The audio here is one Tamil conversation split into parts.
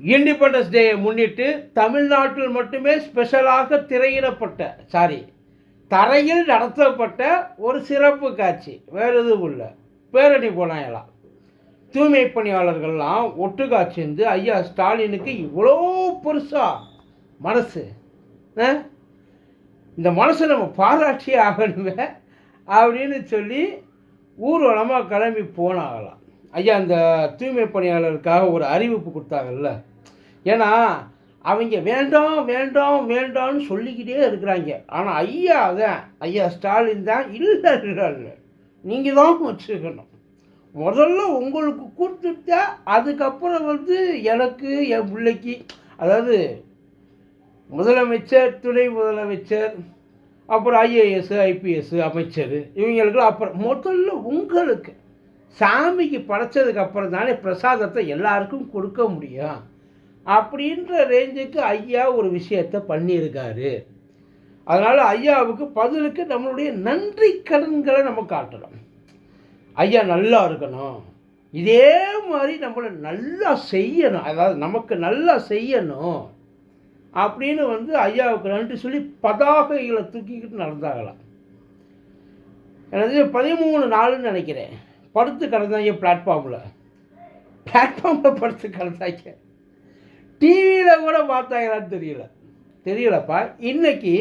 இண்டிபெண்டன்ஸ் டேயை முன்னிட்டு தமிழ்நாட்டில் மட்டுமே ஸ்பெஷலாக திரையிடப்பட்ட சாரி தரையில் நடத்தப்பட்ட ஒரு சிறப்பு காட்சி. வேறு எதுவும் இல்லை. பேரணி போனாயெல்லாம் தூய்மை பணியாளர்கள்லாம் ஒட்டுக்கா சேர்ந்து ஐயா ஸ்டாலினுக்கு இவ்வளோ பெருசா மனசு. இந்த மனசை நம்ம பாராட்டியே ஆகணுமே அப்படின்னு சொல்லி ஊர்வலமாக கிளம்பி போனாகலாம் ஐயா அந்த தூய்மை பணியாளருக்காக ஒரு அறிவிப்பு கொடுத்தாங்கல்ல. ஏன்னா அவங்க வேண்டாம் வேண்டாம் வேண்டாம்னு சொல்லிக்கிட்டே இருக்கிறாங்க. ஆனால் ஐயா தான் ஐயா ஸ்டாலின் தான் இல்லை இல்லை இல்லை. நீங்கள் தான் வச்சுக்கணும். முதல்ல உங்களுக்கு கொடுத்துட்டா அதுக்கப்புறம் வந்து எனக்கு என் பிள்ளைக்கு அதாவது முதலமைச்சர் துணை முதலமைச்சர் அப்புறம் ஐஏஎஸ் ஐபிஎஸ் அமைச்சர் இவங்களுக்குலாம் அப்புறம் முதல்ல உங்களுக்கு சாமிக்கு படைச்சதுக்கு அப்புறம் தானே பிரசாதத்தை எல்லாருக்கும் கொடுக்க முடியும். அப்படின்ற ரேஞ்சுக்கு ஐயா ஒரு விஷயத்தை பண்ணியிருக்காரு. அதனால் ஐயாவுக்கு பதிலுக்கு நம்மளுடைய நன்றி கடன்களை நம்ம காட்டணும். ஐயா நல்லா இருக்கணும். இதே மாதிரி நம்மளை நல்லா செய்யணும். அதாவது நமக்கு நல்லா செய்யணும். அப்படின்னு வந்து ஐயாவுக்கு நன்றி சொல்லி பதாகைகளை தூக்கிக்கிட்டு நடந்தாகலாம் எனது பதிமூணு நாளுன்னு நினைக்கிறேன். படுத்து கிடந்தாங்க பிளாட்ஃபார்மில் பிளாட்ஃபார்மில் படுத்து கிடந்தாங்க. டிவியில் கூட பார்த்தாங்களான்னு தெரியல. தெரியலப்பா. இன்னைக்கு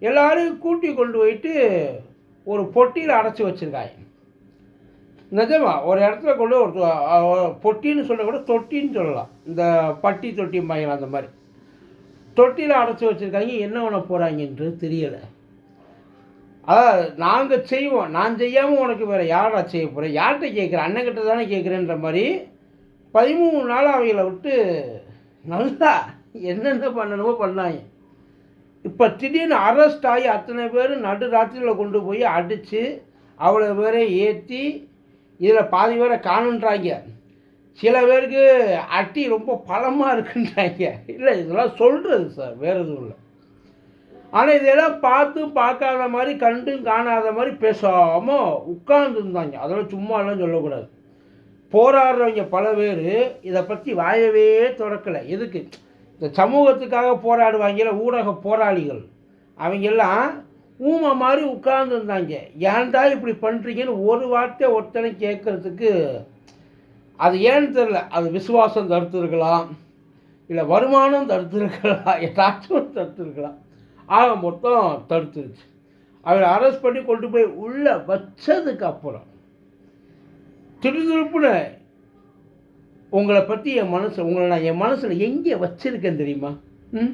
எல்லோரும் கூட்டி கொண்டு போயிட்டு ஒரு பொட்டியில் அடைச்சி வச்சுருக்காங்க. நிஜமா ஒரு இடத்துல கொண்டு ஒரு பொட்டின்னு சொல்ல கூட தொட்டின்னு சொல்லலாம். இந்த பட்டி தொட்டி மயம் அந்த மாதிரி. தொட்டியில் அடைச்சி வச்சுருக்காங்க. என்ன பண்ண போகிறாங்கன்றது தெரியலை. அதாவது நாங்கள் செய்வோம். நான் செய்யாமல் உனக்கு வேறு யாரா செய்ய போகிறேன் யார்கிட்ட கேட்குறேன் அண்ணன்கிட்ட தானே கேட்குறேன்ற மாதிரி பதிமூணு நாள் அவங்கள விட்டு நல்லா என்னென்ன பண்ணணுமோ பண்ணாங்க. இப்போ திடீர்னு அரெஸ்ட் ஆகி அத்தனை பேர் நடு ராத்திரியில் கொண்டு போய் அடித்து அவ்வளோ பேரை ஏற்றி இதில் பாதி பேரை காணுன்றாங்க. சில பேருக்கு அட்டி ரொம்ப பலமாக இருக்குன்றாங்க. இல்லை இதெல்லாம் சொல்கிறது சார் வேறு எதுவும் இல்லை. ஆனால் இதெல்லாம் பார்த்தும் பார்க்காத மாதிரி கண்டும் காணாத மாதிரி பேசாமல் உட்கார்ந்துருந்தாங்க. அதெல்லாம் சும்மாலாம் சொல்லக்கூடாது. போராடுறவங்க பல பேர் இதை பற்றி வாயவே திறக்கலை. எதுக்கு? இந்த சமூகத்துக்காக போராடுவாங்கல்ல ஊடக போராளிகள். அவங்கெல்லாம் ஊமை மாதிரி உட்கார்ந்துருந்தாங்க. ஏன்டா இப்படி பண்ணுறீங்கன்னு ஒரு வார்த்தை ஒருத்தனை கேட்குறதுக்கு அது ஏன்னு தெரில அது விசுவாசம் தடுத்துருக்கலாம். இல்லை வருமானம் தடுத்துருக்கலாம். ஏதாச்சும் தடுத்துருக்கலாம். ஆக மொத்தம் தடுத்துருச்சு. அவரை அரெஸ்ட் பண்ணி கொண்டு போய் உள்ளே வச்சதுக்கு அப்புறம் திருதிருப்புன்னு உங்களை பற்றி என் மனசு உங்களை நான் என் மனசில் எங்கே வச்சுருக்கேன் தெரியுமா? ம்?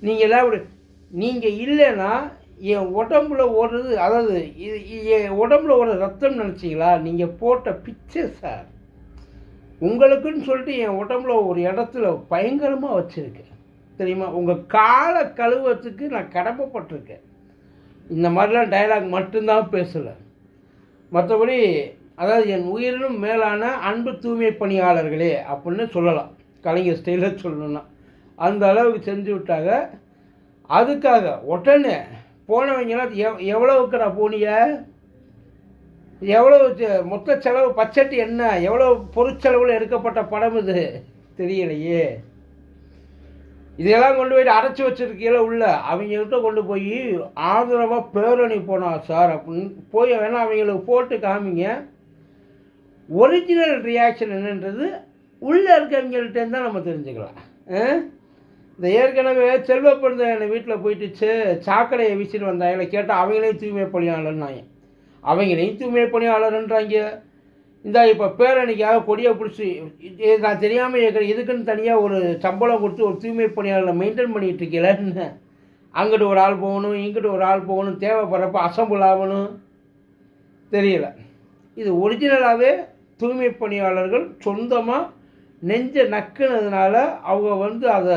நீங்கள் எல்லாம் இப்படி நீங்கள் இல்லைன்னா என் உடம்புல ஓடுறது அதாவது இது என் உடம்புல ஓடுற ரத்தம் நினச்சிங்களா? நீங்கள் போட்ட பிச்சை சார். உங்களுக்குன்னு சொல்லிட்டு என் உடம்புல ஒரு இடத்துல பயங்கரமாக வச்சுருக்கேன். தெரியுமா? உங்கள் காலை கழுவுறதுக்கு நான் கடமைப்பட்டிருக்கேன். இந்த மாதிரிலாம் டயலாக் மட்டும்தான் பேசலை. மற்றபடி அதாவது என் உயிரினும் மேலான அன்பு தூய்மை பணியாளர்களே அப்படின்னு சொல்லலாம். கலைஞர் ஸ்டைலில் சொல்லணும்னா. அந்த அளவுக்கு செஞ்சு விட்டாங்க. அதுக்காக உடனே போனவங்களாம் எவ் எவ்வளவுக்குடா போனிய? எவ்வளோ மொத்த செலவு பட்ஜெட் என்ன? எவ்வளோ பொருட்செலவில் எடுக்கப்பட்ட படம் இது? தெரியலையே. இதையெல்லாம் கொண்டு போயிட்டு அடைச்சி வச்சிருக்கீங்கள உள்ள அவங்கள்ட்ட கொண்டு போய் ஆதரவாக பேரணி போனோம் சார் அப்படின்னு போய் வேணால் அவங்களுக்கு போட்டு காமிங்க. ஒரிஜினல் ரியாக்ஷன் என்னன்றது உள்ளே இருக்கவங்கள்ட்ட தான் நம்ம தெரிஞ்சுக்கலாம். ஆ? இந்த ஏற்கனவே செல்வப்பிறந்த என்னை வீட்டில் போயிட்டு சே- சாக்கடையை வீசிட்டு வந்தாங்களே கேட்டால் அவங்களையும் தூய்மை பணியாளர்னாங்க அவங்களையும் தூய்மை பணியாளர்ன்றாங்க இந்த இப்போ பேரணிக்காக கொடியை பிடிச்சி இது நான் தெரியாமல் கேட்குறேன் இதுக்குன்னு தனியாக ஒரு சம்பளம் கொடுத்து ஒரு தூய்மை பணியாளரை மெயின்டைன் பண்ணிகிட்டு இருக்கீங்களேன்னு அங்கிட்டு ஒரு ஆள் போகணும் இங்கிட்டு ஒரு ஆள் போகணும் தேவைப்படுறப்ப அசம்பிள் ஆகணும். தெரியல. இது ஒரிஜினலாகவே தூய்மை பணியாளர்கள் சொந்தமாக நெஞ்ச நக்குனதுனால அவங்க வந்து அதை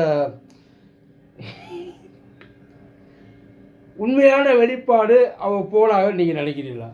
உண்மையான வெளிப்பாடு அவங்க போனாக நீங்கள் நினைக்கிறீங்களா?